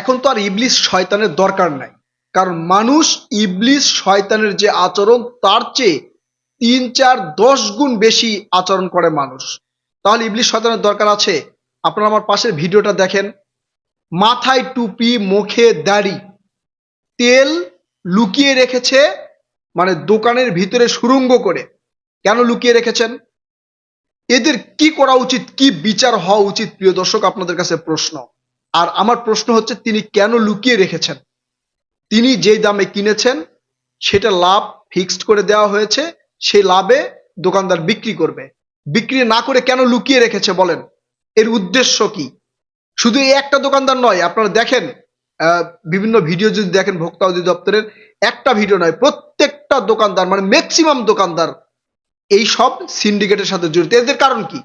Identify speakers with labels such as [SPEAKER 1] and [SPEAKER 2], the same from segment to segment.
[SPEAKER 1] এখন তো আর ইবলিস শয়তানের দরকার নাই। কারণ মানুষ ইবলিস শয়তানের যে আচরণ, তার চেয়ে তিন, চার, দশ গুণ বেশি আচরণ করে মানুষ। তাহলে ইবলিস শয়তানের দরকার আছে? আপনারা আমার পাশের ভিডিওটা দেখেন। মাথায় টুপি, মুখে দাড়ি, তেল লুকিয়ে রেখেছে মানে দোকানের ভিতরে সুরঙ্গ করে। কেন লুকিয়ে রেখেছেন? এদের কি করা উচিত, কি বিচার হওয়া উচিত, প্রিয় দর্শক, আপনাদের কাছে প্রশ্ন। আর আমার প্রশ্ন হচ্ছে, তিনি কেন লুকিয়ে রেখেছেন? তিনি যেই দামে কিনেছেন, সেটা লাভ ফিক্সড করে দেওয়া হয়েছে, সেই লাভে দোকানদার বিক্রি করবে। বিক্রি না করে কেন লুকিয়ে রেখেছে বলেন? এর উদ্দেশ্য কি? শুধু এই একটা দোকানদার নয়, আপনারা দেখেন বিভিন্ন ভিডিও যদি দেখেন ভোক্তা অধিদপ্তরের, একটা ভিডিও নয়, প্রত্যেকটা দোকানদার মানে ম্যাক্সিমাম দোকানদার এই সব সিন্ডিকেটের সাথে জড়িত। এদের কারণ কি?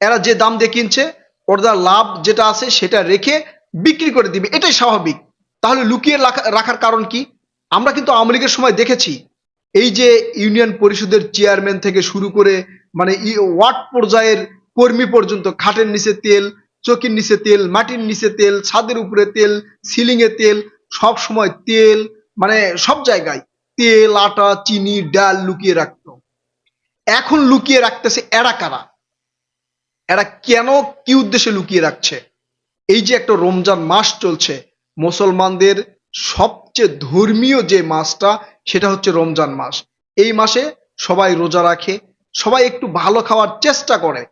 [SPEAKER 1] এরা যে দাম দিয়ে কিনছে ওদের লাভ যেটা আছে সেটা রেখে বিক্রি করে দিবে, এটাই স্বাভাবিক। তাহলে লুকিয়ে রাখা- রাখার কারণ কি? আমরা কিন্তু আওয়ামী লীগের সময় দেখেছি, এই যে ইউনিয়ন পরিষদের চেয়ারম্যান থেকে শুরু করে মানে ওয়ার্ড পর্যায়ের কর্মী পর্যন্ত, খাটের নিচে তেল, চকির নিচে তেল, মাটির নিচে তেল, ছাদের উপরে তেল সিলিং এ তেল, সব সময় তেল মানে সব জায়গায় তেল, আটা, চিনি, ডাল লুকিয়ে রাখত। এখন লুকিয়ে রাখতেছে এরা কারা? এরা কেন কি উদ্দেশ্যে লুকিয়ে রাখছে? এই যে একটা রমজান মাস চলছে, মুসলমানদের সবচেয়ে ধর্মীয় যে মাসটা, সেটা হচ্ছে রমজান মাস। এই মাসে সবাই রোজা রাখে, সবাই একটু ভালো খাওয়ার চেষ্টা করে।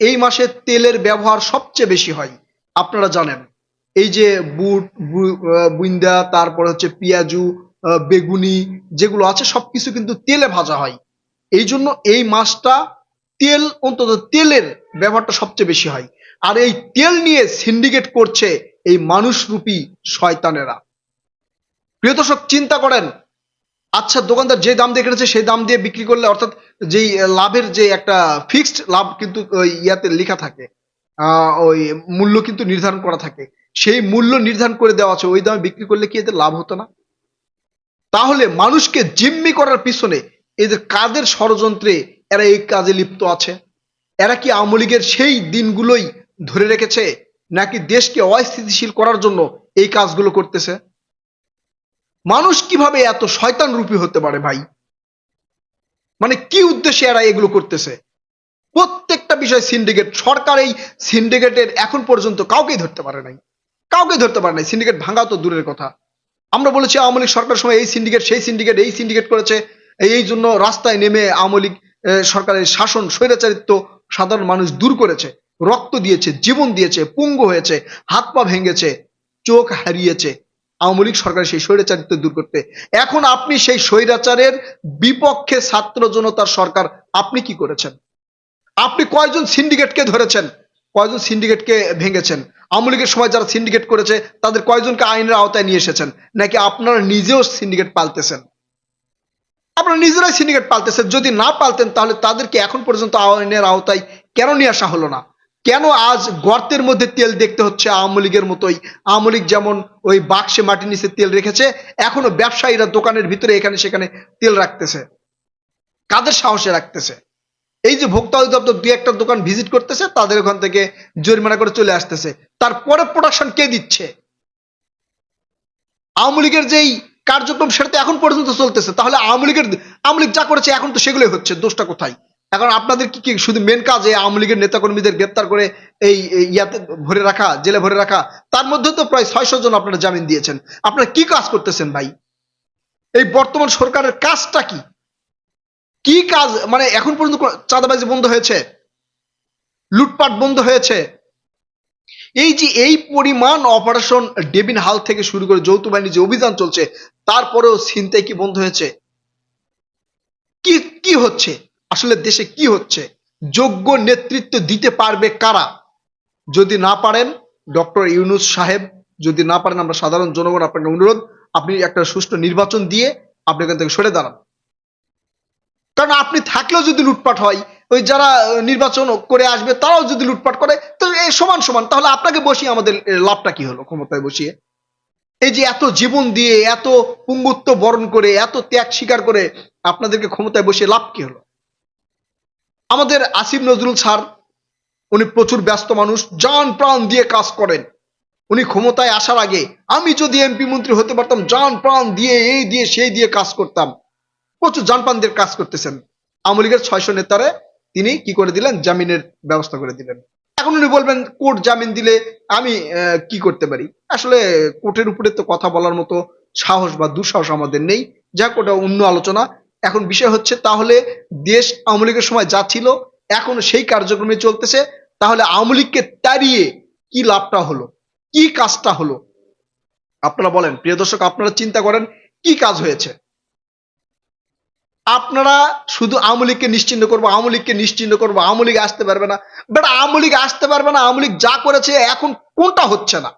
[SPEAKER 1] এই মাসে তেলের ব্যবহার সবচেয়ে বেশি হয়, আপনারা জানেন। এই যে বুট বুইন্দা, তারপরে হচ্ছে পেঁয়াজু বেগুনি যেগুলো আছে, সবকিছু কিন্তু তেলে ভাজা হয়। এই জন্য এই মাছটা তেল, অন্তত তেলের ব্যবহারটা সবচেয়ে বেশি হয়। আর এই তেল নিয়ে সিন্ডিকেট করছে এই মানুষরূপী শয়তানেরা। প্রিয় দর্শক, চিন্তা করেন। আচ্ছা দোকানদার যে দাম দিয়ে কিনেছে সেই দাম দিয়ে বিক্রি করলে অর্থাৎ যেই লাভের যে একটা ফিক্সড লাভ কিন্তু ইয়াতে লেখা থাকে ওই মূল্য কিন্তু নির্ধারণ করা থাকে। সেই মূল্য নির্ধারণ করে দেওয়া আছে, ওই দামে বিক্রি করলে কি এদের লাভ হতো না? তাহলে মানুষকে জিম্মি করার পিছনে এদের কাদের ষড়যন্ত্রে এরা এই কাজে লিপ্ত আছে। এরা কি আওয়ামী লীগের সেই দিনগুলোই ধরে রেখেছে, নাকি দেশকে অস্থিতিশীল করার জন্য এই কাজগুলো করতেছে? মানুষ কীভাবে এত শয়তান রূপী হতে পারে ভাই? মানে কি উদ্দেশ্যে এরা এগুলো করতেছে? প্রত্যেকটা বিষয় সিন্ডিকেট সরকার এই সিন্ডিকেটের এখন পর্যন্ত কাউকেই ধরতে পারে নাই। কাউকে ধরতে পারে নাই সিন্ডিকেট ভাঙা তো দূরের কথা। আমরা বলেছি আওয়ামী লীগ সরকার সময় এই সিন্ডিকেট সেই সিন্ডিকেট এই সিন্ডিকেট করেছে, এই- জন্য রাস্তায় নেমে আওয়ামী লীগ সরকারের শাসন, স্বৈরাচারিত্ব সাধারণ মানুষ দূর করেছে। রক্ত দিয়েছে, জীবন দিয়েছে, পুঙ্গ হয়েছে, হাত পা ভেঙেছে, চোখ হারিয়েছে। আওয়ামী লীগ সরকারের সেই স্বৈরাচারিত্ব দূর করতে। এখন আপনি সেই স্বৈরাচারের বিপক্ষে ছাত্র জনতার সরকার আপনি কি করেছেন? আপনি কয়জন সিন্ডিকেটকে ধরেছেন? কয়জন সিন্ডিকেটকে ভেঙেছেন? আওয়ামী লীগের সময় যারা সিন্ডিকেট করেছে, তাদের কয়জনকে আইনের আওতায় নিয়ে এসেছেন? নাকি আপনারা নিজেও সিন্ডিকেট পালতেছেন আপনারা নিজেরাই সিন্ডিকেট পালতেছেন। যদি না পালতেন, তাহলে তাদেরকে এখন পর্যন্ত আইনের আওতায় কেন নিয়ে আসা হলো না? কেন আজ গর্তের মধ্যে তেল দেখতে হচ্ছে আওয়ামী লীগের মতোই? আওয়ামী লীগ যেমন ওই বাক্সে মাটির নিচে তেল রেখেছে, এখনও ব্যবসায়ীরা দোকানের ভিতরে এখানে সেখানে তেল রাখতেছে। কাদের সাহসে রাখতেছে? এই যে ভোক্তা অধিদপ্তর দুই একটা দোকান ভিজিট করতেছে, তাদের ওখান থেকে জরিমানা করে চলে আসতেছে। তারপরে প্রোডাকশন কে দিচ্ছে? আওয়ামী লীগের যেই কার্যক্রম সেটা তো এখন পর্যন্ত চলতেছে। তাহলে আওয়ামী লীগের, আওয়ামী লীগ যা করেছে, এখন তো সেগুলোই হচ্ছে। দোষটা কোথায়? এখন আপনাদের কি কি শুধু মেন কাজ এই আওয়ামী লীগের নেতাকর্মীদের গ্রেপ্তার করে এই ইয়াতে ভরে রাখা, জেলে ভরে রাখা? তার মধ্যে তো প্রায় ছয়শো জন আপনারা জামিন দিয়েছেন। আপনারা কি কাজ করতেছেন ভাই? এই বর্তমান সরকারের কাজটা কি? কি কাজ মানে এখন পর্যন্ত চাঁদাবাজি বন্ধ হয়েছে? লুটপাট বন্ধ হয়েছে? এই যে এই পরিমাণ অপারেশন ডেবিন হাল থেকে শুরু করে যৌথ বাহিনী যে অভিযান চলছে, তারপরেও ছিনতাই কি বন্ধ হয়েছে? কি কি হচ্ছে? আসলে দেশে কি হচ্ছে? যোগ্য নেতৃত্ব দিতে পারবে কারা? যদি না পারেন, ডক্টর ইউনুস সাহেব, যদি না পারেন, আমরা সাধারণ জনগণ আপনাকে অনুরোধ, আপনি একটা সুষ্ঠু নির্বাচন দিয়ে আপনি এখান থেকে সরে দাঁড়ান। কারণ আপনি থাকলেও যদি লুটপাট হয় ওই যারা নির্বাচন করে আসবে, তারাও যদি লুটপাট করে, তো এই সমান সমান। তাহলে আপনাকে বসিয়ে আমাদের লাভটা কি হলো ক্ষমতায় বসিয়ে? এই যে এত জীবন দিয়ে, এত পুঙ্গুত্ব বরণ করে, এত ত্যাগ স্বীকার করে আপনাদেরকে ক্ষমতায় বসিয়ে লাভ কি হলো? আমাদের আসিফ নজরুল স্যার, উনি প্রচুর ব্যস্ত মানুষ, জান প্রাণ দিয়ে কাজ করেন। উনি ক্ষমতায় আসার আগে আমি যদি এমপি মন্ত্রী হতে পারতাম, জান প্রাণ দিয়ে এই দিয়ে সেই দিয়ে কাজ করতাম। প্রচুর জান প্রাণ দিয়ে কাজ করতেছেন। আওয়ামী লীগের ছয়শো নেতারে তিনি কি করে দিলেন? জামিনের ব্যবস্থা করে দিলেন। এখন উনি বলবেন, কোর্ট জামিন দিলে আমি কি করতে পারি? আসলে কোর্টের উপরে তো কথা বলার মতো সাহস বা দুঃসাহস আমাদের নেই। যাক, ওটা অন্য আলোচনা। এখন বিষয় হচ্ছে, তাহলে দেশ আওয়ামী লীগের সময় যা ছিল, এখন সেই কার্যক্রমে চলতেছে। তাহলে আওয়ামী লীগকে তাড়িয়ে কি লাভটা হলো? কি কাজটা হলো? আপনারা বলেন। প্রিয় দর্শক, আপনারা চিন্তা করেন, কি কাজ হয়েছে? আপনারা শুধু আওয়ামী লীগকে নিশ্চিন্ন করব, আওয়ামী লীগকে নিশ্চিন্ন করব, আওয়ামী লীগ আসতে পারবে না। বাট আওয়ামী লীগ আসতে পারবে না, আওয়ামী লীগ যা করেছে এখন কোনটা হচ্ছে না?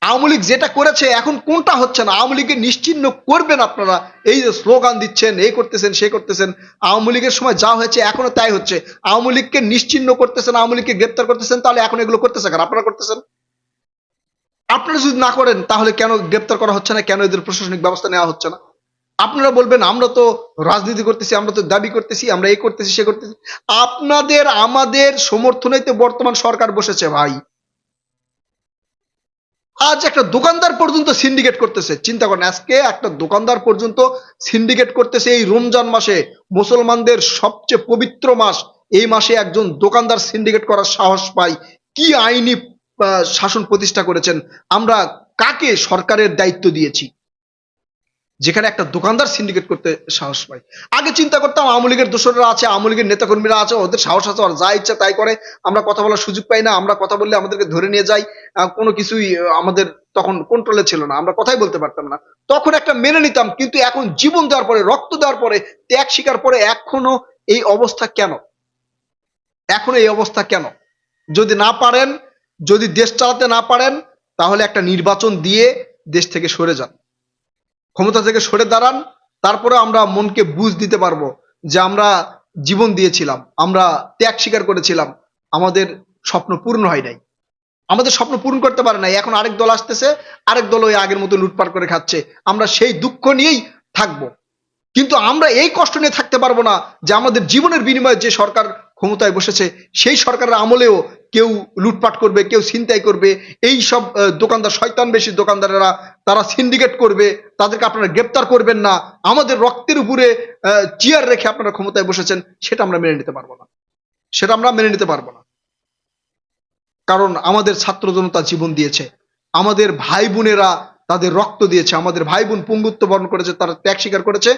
[SPEAKER 1] আওয়ামী লীগ যেটা করেছে এখন কোনটা হচ্ছে না? আওয়ামী লীগকে নিশ্চিন্ন করবেন আপনারা। এই যে স্লোগান দিচ্ছেন, এই করতেছেন, সে করতেছেন। আওয়ামী সময় যা হয়েছে এখনও তাই হচ্ছে। আওয়ামী নিশ্চিন্ন করতেছেন, আওয়ামী লীগকে গ্রেপ্তার করতেছেন, তাহলে এখন এগুলো করতেছে কেন? আপনারা করতেছেন? আপনারা যদি না করেন, তাহলে কেন গ্রেপ্তার করা হচ্ছে না? কেন এদের প্রশাসনিক ব্যবস্থা নেওয়া হচ্ছে না? আপনারা বলবেন, আমরা তো রাজনীতি করতেছি, আমরা তো দাবি করতেছি, আমরা এই করতেছি, সে করতেছি। আপনাদের, আমাদের সমর্থনেই তো বর্তমান সরকার বসেছে ভাই। আজ একটা দোকানদার পর্যন্ত সিন্ডিকেট করতেছে। চিন্তা করেন, আজকে একটা দোকানদার পর্যন্ত সিন্ডিকেট করতেছে এই রমজান মাসে। মুসলমানদের সবচেয়ে পবিত্র মাস, এই মাসে একজন দোকানদার সিন্ডিকেট করার সাহস পায় কি আইনি শাসন প্রতিষ্ঠা করেছেন? আমরা কাকে সরকারের দায়িত্ব দিয়েছি? যেখানে একটা দোকানদার সিন্ডিকেট করতে সাহস পায়। আগে চিন্তা করতাম আওয়ামী লীগের দোসররা আছে আওয়ামী লীগের নেতাকর্মীরা আছে ওদের সাহস আছে ওরা যা ইচ্ছা তাই করে। আমরা কথা বলার সুযোগ পাই না আমরা কথা বললে আমাদেরকে ধরে নিয়ে আহ, কোনো কিছুই আমাদের তখন কন্ট্রোলে ছিল না আমরা কথাই বলতে পারতাম না। তখন একটা মেনে নিতাম কিন্তু এখন জীবন দেওয়ার পরে রক্ত দেওয়ার পরে ত্যাগ স্বীকার পরে এখনও এই অবস্থা কেন? এখনও এই অবস্থা কেন? যদি না পারেন যদি দেশ চালাতে না পারেন তাহলে একটা নির্বাচন দিয়ে দেশ থেকে সরে যান। ক্ষমতা থেকে সরে দাঁড়ান, তারপরে আমরা মনকে বুঝ দিতে পারব যে আমরা জীবন দিয়েছিলাম, আমরা ত্যাগ স্বীকার করেছিলাম, আমাদের স্বপ্ন পূর্ণ হয় নাই। আমাদের স্বপ্ন পূরণ করতে পারে নাই, এখন আরেক দল আসতেছে, আরেক দল ওই আগের মতো লুটপাট করে খাচ্ছে, আমরা সেই দুঃখ নিয়েই থাকব। কিন্তু আমরা এই কষ্ট নিয়ে থাকতে পারব না যে আমাদের জীবনের বিনিময়ে যে সরকার ক্ষমতায় বসেছে, সেই সরকারের আমলেও কেউ লুটপাট করবে, কেউ ছিনতাই করবে, এই সব দোকানদার, শয়তান বেশি দোকানদারেরা, তারা সিন্ডিকেট করবে, তাদেরকে আপনারা গ্রেপ্তার করবেন না। আমাদের রক্তের উপরে চেয়ার রেখে আপনারা ক্ষমতায় বসেছেন, সেটা আমরা মেনে নিতে পারব না। সেটা আমরা মেনে নিতে পারব না। কারণ আমাদের ছাত্র জনতা জীবন দিয়েছে। আমাদের ভাই বোনেরা তাদের রক্ত দিয়েছে। আমাদের ভাই বোন পঙ্গুত্ব বরণ করেছে, তারা ত্যাগ স্বীকার করেছে।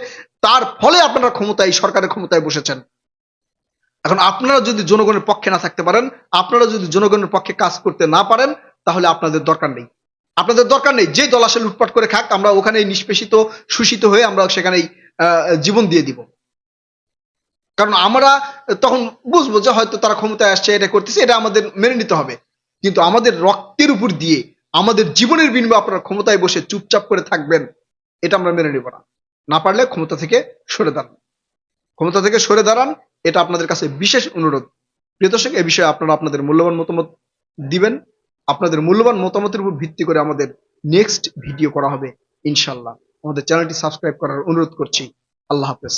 [SPEAKER 1] তার ফলে আপনারা ক্ষমতায়, সরকারের ক্ষমতায় বসেছেন। এখন আপনারা যদি জনগণের পক্ষে না থাকতে পারেন, আপনারা যদি জনগণের পক্ষে কাজ করতে না পারেন, তাহলে আপনাদের দরকার নেই। আপনাদের দরকার নেই, যে দল আসে লুটপাট করে খাক, আমরা ওখানে নিষ্পেষিত, শোষিত হয়ে আমরা সেখানেই জীবন দিয়ে দিব। কারণ আমরা তখন বুঝব যে হয়তো তারা ক্ষমতায় আসছে, এটা করতেছে, এটা আমাদের মেনে নিতে হবে। কিন্তু আমাদের রক্তের উপর দিয়ে, আমাদের জীবনের বিনিময়ে আপনারা ক্ষমতায় বসে চুপচাপ করে থাকবেন, এটা আমরা মেনে নিব না। না পারলে ক্ষমতা থেকে সরে দাঁড়ান। ক্ষমতা থেকে সরে দাঁড়ান এটা আপনাদের কাছে বিশেষ অনুরোধ। প্রিয় দর্শক, এ বিষয়ে আপনারা আপনাদের মূল্যবান মতামত দিবেন। আপনাদের মূল্যবান মতামতের উপর ভিত্তি করে আমাদের নেক্সট ভিডিও করা হবে ইনশাল্লাহ আমাদের চ্যানেলটি সাবস্ক্রাইব করার অনুরোধ করছি। আল্লাহ হাফেজ।